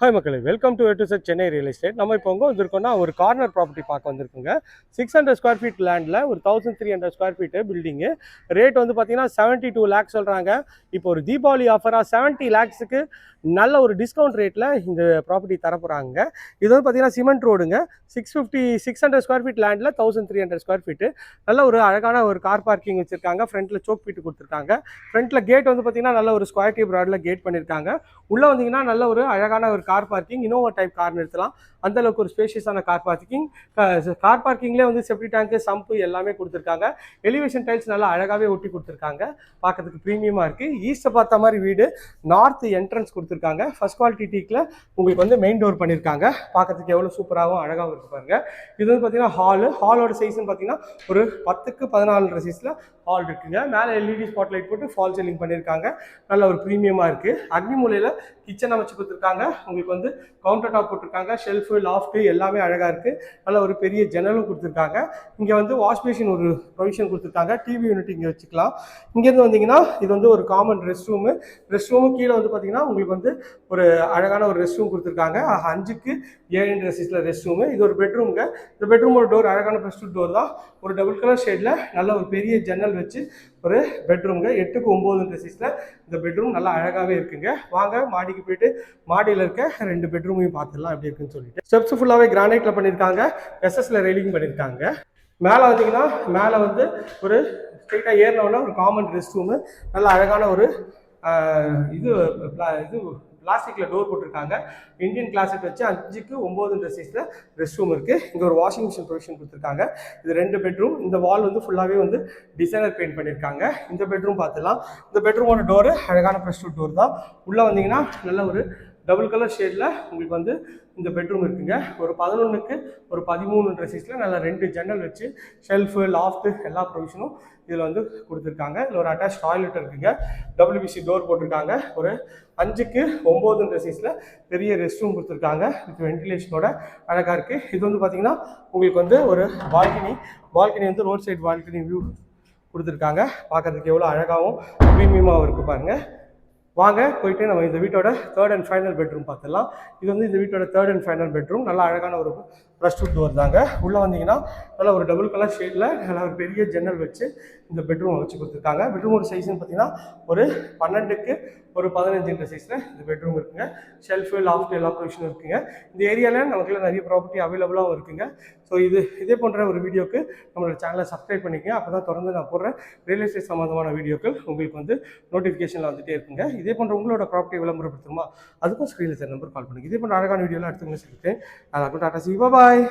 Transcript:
Hi மக்களே. Welcome to to set Chennai real estate நம்ம இப்போ எங்கே வந்திருக்கோம்னா ஒரு கார்னர் ப்ராப்பர்ட்டி பார்க்க வந்திருக்குங்க. சிக்ஸ் ஹண்ட்ரட் ஸ்கொயர் ஃபீட் லேண்டில் ஒரு thousand three hundred square feet building rate வந்து பார்த்தீங்கன்னா செவன்ட்டி டூ லேக்ஸ் சொல்கிறாங்க இப்போ ஒரு தீபாவளி ஆஃபராக செவன்ட்டி லேக்ஸுக்கு நல்ல ஒரு டிஸ்கவுண்ட் ரேட்டில் இந்த ப்ராப்பர்ட்டி தரப்போகிறாங்க இது வந்து பார்த்தீங்கன்னா சிமெண்ட் ரோடுங்க six fifty six hundred square feet லேண்டில் thousand three hundred square feet நல்ல ஒரு அழகான ஒரு கார் பார்க்கிங் வச்சுருக்காங்க. ஃப்ரண்ட்டில் சோக் ஃபீட்டு கொடுத்துருக்காங்க. ஃப்ரண்ட்டில் கேட் வந்து பார்த்தீங்கன்னா நல்ல ஒரு ஸ்கொயர் டியூப் ராடில் கேட் பண்ணியிருக்காங்க உள்ளே வந்தீங்கன்னா நல்ல ஒரு அழகான ஒரு car parking Innova type car நிறுத்தலாம். அந்த அளவுக்கு ஒரு ஸ்பேஷியஸான கார் பார்க்கிங் கார் பார்க்கிங்லேயே வந்து செப்டி டேங்க்கு சம்பு எல்லாமே கொடுத்துருக்காங்க. எலிவேஷன் டைல்ஸ் நல்லா அழகாகவே ஒட்டி கொடுத்துருக்காங்க. பார்க்கறதுக்கு ப்ரீமியமாக இருக்குது ஈஸ்ட்டை பார்த்த மாதிரி வீடு நார்த் என்ட்ரன்ஸ் கொடுத்துருக்காங்க. ஃபர்ஸ்ட் குவாலிட்டி டீக்கில் உங்களுக்கு வந்து மெயின் டோர் பண்ணியிருக்காங்க பார்க்கறதுக்கு எவ்வளோ சூப்பராகவும் அழகாகவும் இருக்கு பாருங்கள் இது வந்து பார்த்தீங்கன்னா ஹாலு ஹாலோட சைஸ்னு பார்த்தீங்கன்னா ஒரு பத்துக்கு பதினாலு சைஸில் ஹால் இருக்குங்க. மேலே எல்இடி ஸ்பாட் லைட் போட்டு ஃபால் சீலிங் பண்ணியிருக்காங்க. நல்ல ஒரு ப்ரீமியமாக இருக்குது அக்னி மூலையில் கிச்சன் அமைச்சு கொடுத்துருக்காங்க. உங்களுக்கு வந்து கவுண்டர் டாப் போட்டிருக்காங்க. ஷெல்ஃபு லாஃப்ட்டு எல்லாமே அழகாக இருக்குது நல்ல ஒரு பெரிய ஜன்னலும் கொடுத்துருக்காங்க. இங்கே வந்து வாஷ் பேஷன் ஒரு ப்ரொவிஷன் கொடுத்துருக்காங்க. டிவி யூனிட் இங்கே வச்சுக்கலாம். இங்கேருந்து வந்தீங்கன்னா இது வந்து ஒரு common rest room rest room கீழே வந்து பார்த்தீங்கன்னா உங்களுக்கு வந்து ஒரு அழகான ஒரு ரெஸ்ட் ரூம் கொடுத்துருக்காங்க. அஞ்சுக்கு ஏழு சைஸில் ரெஸ்ட் ரூமு இது ஒரு பெட்ரூமுங்க இந்த பெட்ரூமோட டோர் அழகான பெஸ்ட் டோர் தான். ஒரு டபுள் கலர் ஷேடில் நல்ல ஒரு பெரிய ஜன்னல் வச்சு ஒரு பெட்ரூம்ங்க எட்டுக்கு ஒம்போதுன்ற சைஸில் இந்த பெட்ரூம் நல்லா அழகாகவே இருக்குங்க. வாங்க மாடிக்கு போயிட்டு மாடியில் இருக்க ரெண்டு பெட்ரூமையும் பார்த்துடலாம் எப்படி இருக்குன்னு சொல்லிட்டு. ஸ்டெப்ஸ் ஃபுல்லாகவே கிரானைட்டில் பண்ணியிருக்காங்க. எஸ்எஸ்ல ரெயிலிங் பண்ணியிருக்காங்க. மேலே வந்தீங்கன்னா மேலே வந்து ஒரு ஸ்ட்ரெயிட்டாக ஏறினோன்னா ஒரு காமன் ரெஸ்ட் ரூமு நல்ல அழகான ஒரு இது இது பிளாஸ்டிக்கில் டோர் போட்டிருக்காங்க. இந்தியன் கிளாசிக் வச்சு அஞ்சுக்கு ஒம்போதுன்ற சைஸில் ரெஸ்ட் ரூம் இருக்குது இங்கே ஒரு வாஷிங் மிஷின் ப்ரொவிஷன் கொடுத்துருக்காங்க. இது ரெண்டு பெட்ரூம் இந்த வால் வந்து ஃபுல்லாகவே வந்து டிசைனர் பெயிண்ட் பண்ணியிருக்காங்க. இந்த பெட்ரூம் பார்த்துலாம் இந்த பெட்ரூமோட டோரு அழகான ப்ரெஷ் டோர் தான். உள்ளே வந்தீங்கன்னா நல்ல ஒரு டபுள் கலர் ஷேடில் உங்களுக்கு வந்து இந்த பெட்ரூம் இருக்குங்க. ஒரு பதினொன்றுக்கு ஒரு பதிமூணுன்ற சைஸில் நல்லா ரெண்டு ஜன்னல் வச்சு ஷெல்ஃபு லாஃப்ட்டு எல்லா ப்ரொவிஷனும் இதில் வந்து கொடுத்துருக்காங்க. இதில் ஒரு அட்டாச் டாய்லெட் இருக்குங்க. டபிள்யூபிசி டோர் போட்டிருக்காங்க. ஒரு அஞ்சுக்கு ஒம்போதுன்ற சைஸில் பெரிய ரெஸ்ட் ரூம் கொடுத்துருக்காங்க வித் வென்டிலேஷனோட அழகாக இருக்குது இது வந்து பார்த்தீங்கன்னா உங்களுக்கு வந்து ஒரு பால்கனி பால்கனி வந்து ரோட் சைடு பால்கனி வியூ கொடுத்துருக்காங்க பார்க்கறதுக்கு எவ்வளோ அழகாகவும் பிரீமியமாகவும் இருக்குது பாருங்கள் வாங்க போயிட்டு நம்ம இந்த வீட்டோட தேர்ட் அண்ட் ஃபைனல் பெட்ரூம் பார்த்துடலாம். இது வந்து இந்த வீட்டோட தேர்ட் அண்ட் ஃபைனல் பெட்ரூம் நல்லா அழகான ஒரு ப்ளஸ் டூ டோர் தாங்க. உள்ளே வந்தீங்கன்னா நல்லா ஒரு டபுள் கலர் ஷேடில் நல்லா ஒரு பெரிய ஜன்னல் வச்சு இந்த பெட்ரூம் வச்சு கொடுத்துருக்காங்க. பெட்ரூமோட சைஸ்னு பார்த்தீங்கன்னா ஒரு பன்னெண்டுக்கு ஒரு பதினஞ்சுன்ற சைஸில் இந்த பெட்ரூம் இருக்குங்க. ஷெல்ஃபு லாஃப்ட் எல்லா ப்ரொவிஷனும் இருக்குங்க. இந்த ஏரியாவில் நமக்குள்ள நிறைய ப்ராப்பர்ட்டி அவைலபிளாகவும் இருக்குங்க. ஸோ இது இதே போன்ற ஒரு வீடியோக்கு நம்மளோட சேனலை சப்ஸ்கிரைப் பண்ணிக்கங்க. அப்போ தான் தொடர்ந்து நான் போடுற ரியல் எஸ்டேட் சம்மந்தமான வீடியோக்கள் உங்களுக்கு வந்து நோட்டிஃபிகேஷனில் வந்துட்டே இருக்குங்க. இதே போன்ற உங்களோட ப்ராப்பர்ட்டி விளம்பரப்படுத்தணுமா? அதுக்கும் ஸ்க்ரீனில் சார் நம்பர் கால் பண்ணுங்கள் இதே போன்ற அழகான வீடியோலாம் எடுத்துக்கோங்க சொல்லிட்டு நான் டாட்டா சி பாய்